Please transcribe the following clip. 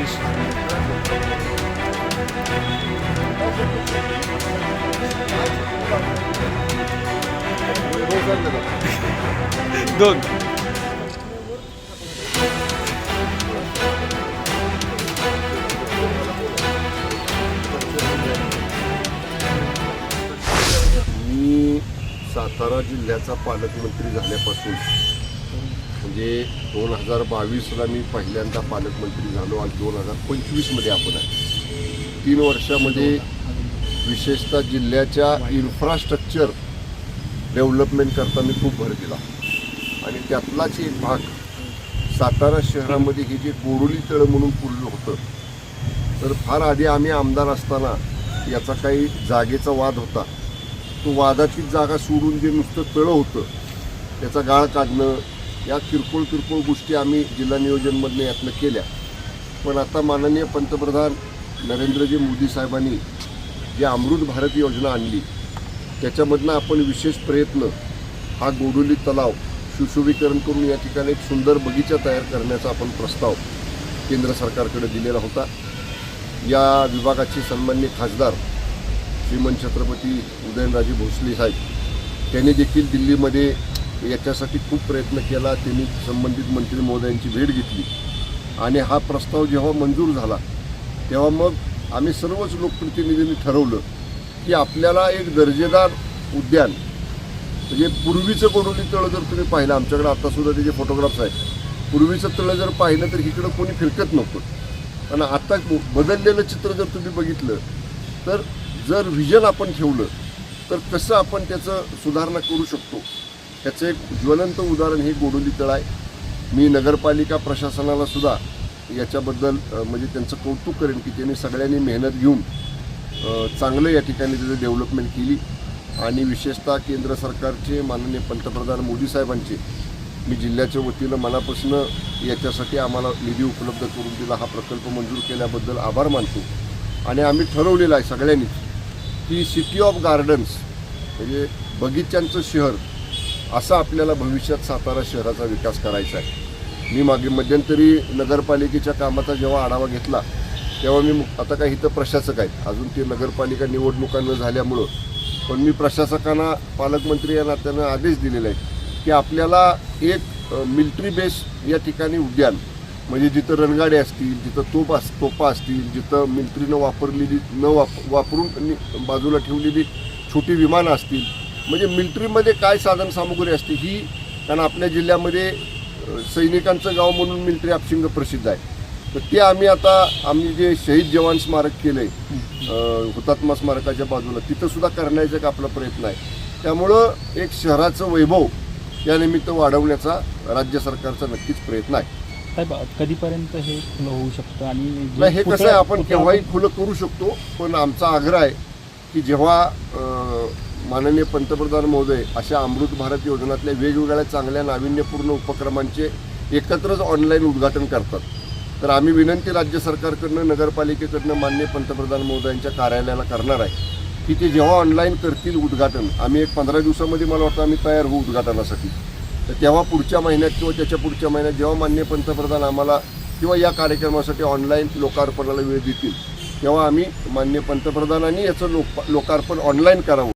please. Done. मी सातारा जिल्ह्याचा पालकमंत्री झाल्यापासून म्हणजे दोन हजार बावीसला मी पहिल्यांदा पालकमंत्री झालो आणि दोन हजार पंचवीसमध्ये आपण आहे. तीन वर्षामध्ये विशेषतः जिल्ह्याच्या इन्फ्रास्ट्रक्चर डेव्हलपमेंट करता मी खूप भर दिला. आणि त्यातलाच एक भाग सातारा शहरामध्ये हे जे गोडोली तळं म्हणून पुरलं होतं तर फार आधी आम्ही आमदार असताना याचा काही जागेचा वाद होता. तो वादाची जागा सोडून जे नुसतं तळं होतं त्याचा गाळ काढणं या किरकोळ किरकोळ गोष्टी आम्ही जिल्हा नियोजनमधनं यातनं केल्या. पण आता माननीय पंतप्रधान नरेंद्रजी मोदी साहेबांनी जी अमृत भारत योजना आणली त्याच्यामधनं आपण विशेष प्रयत्न हा गोडोली तलाव सुशोभीकरण करून या ठिकाणी एक सुंदर बगीचा तयार करण्याचा आपण प्रस्ताव केंद्र सरकारकडे दिलेला होता. या विभागाचे सन्मान्य खासदार श्रीमंत छत्रपती उदयनराजे भोसले साहेब त्यांनी देखील दिल्लीमध्ये याच्यासाठी खूप प्रयत्न केला. त्यांनी संबंधित मंत्री महोदयांची भेट घेतली. आणि हा प्रस्ताव जेव्हा मंजूर झाला तेव्हा मग आम्ही सर्वच लोकप्रतिनिधींनी ठरवलं की आपल्याला एक दर्जेदार उद्यान म्हणजे पूर्वीचं कोडोली तळं जर तुम्ही पाहिलं आमच्याकडे आत्तासुद्धा त्याचे फोटोग्राफ्स आहेत पूर्वीचं तळं जर पाहिलं तर इकडं कोणी फिरकत नव्हतं. आणि आत्ता बदललेलं चित्र जर तुम्ही बघितलं तर जर व्हिजन आपण ठेवलं तर कसं आपण त्याचं सुधारणा करू शकतो. त्याचं एक ज्वलंत उदाहरण हे गोडोली तळ आहे. मी नगरपालिका प्रशासनाला सुद्धा याच्याबद्दल म्हणजे त्यांचं कौतुक करेन की त्यांनी सगळ्यांनी मेहनत घेऊन चांगलं या ठिकाणी त्याचं डेव्हलपमेंट केली. आणि विशेषतः केंद्र सरकारचे माननीय पंतप्रधान मोदी साहेबांचे मी जिल्ह्याच्या वतीनं मनापासून याच्यासाठी आम्हाला निधी उपलब्ध करून दिला. हा प्रकल्प मंजूर केल्याबद्दल आभार मानतो. आणि आम्ही ठरवलेलं आहे सगळ्यांनीच की सिटी ऑफ गार्डन्स म्हणजे बगीच्यांचं शहर असा आपल्याला भविष्यात सातारा शहराचा विकास करायचा आहे. मी मागे मध्यंतरी नगरपालिकेच्या कामाचा जेव्हा आढावा घेतला तेव्हा मी आता काही इथं प्रशासक आहेत. अजून ते नगरपालिका निवडणुका न झाल्यामुळं. पण मी प्रशासकांना पालकमंत्री या नात्यानं आदेश दिलेले आहेत की आपल्याला एक मिल्ट्री बेस या ठिकाणी उद्यान म्हणजे जिथं रणगाडे असतील जिथं तोप अस तोपा असतील जिथं मिल्ट्रीनं वापरलेली न वाप वापरून बाजूला ठेवलेली छोटी विमानं असतील म्हणजे मिलिटरीमध्ये काय साधन सामुग्री असते ही कारण आपल्या जिल्ह्यामध्ये सैनिकांचं गाव म्हणून मिलिटरी आपशिंग प्रसिद्ध आहे. तर ते आम्ही आता आम्ही जे शहीद जवान स्मारक केलं आहे हुतात्मा स्मारकाच्या बाजूला तिथं सुद्धा करण्याचा एक आपला प्रयत्न आहे. त्यामुळं एक शहराचं वैभव या निमित्त वाढवण्याचा राज्य सरकारचा नक्कीच प्रयत्न आहे. साहेब कधीपर्यंत हे खुलं होऊ शकतं? आणि हे कसं आहे आपण केव्हाही खुलं करू शकतो पण आमचा आग्रह आहे की जेव्हा माननीय पंतप्रधान महोदय अशा अमृत भारत योजनातल्या वेगवेगळ्या चांगल्या नाविन्यपूर्ण उपक्रमांचे एकत्रच ऑनलाईन उद्घाटन करतात. तर आम्ही विनंती राज्य सरकारकडनं नगरपालिकेकडनं माननीय पंतप्रधान महोदयांच्या कार्यालयाला करणार आहे की ते जेव्हा ऑनलाईन करतील उद्घाटन आम्ही एक पंधरा दिवसामध्ये मला वाटतं आम्ही तयार होऊ उद्घाटनासाठी. तर तेव्हा पुढच्या महिन्यात किंवा त्याच्या पुढच्या महिन्यात जेव्हा माननीय पंतप्रधान आम्हाला किंवा या कार्यक्रमासाठी ऑनलाईन लोकार्पणाला वेळ देतील तेव्हा आम्ही माननीय पंतप्रधानांनी याचं लोक लोकार्पण ऑनलाईन करावं.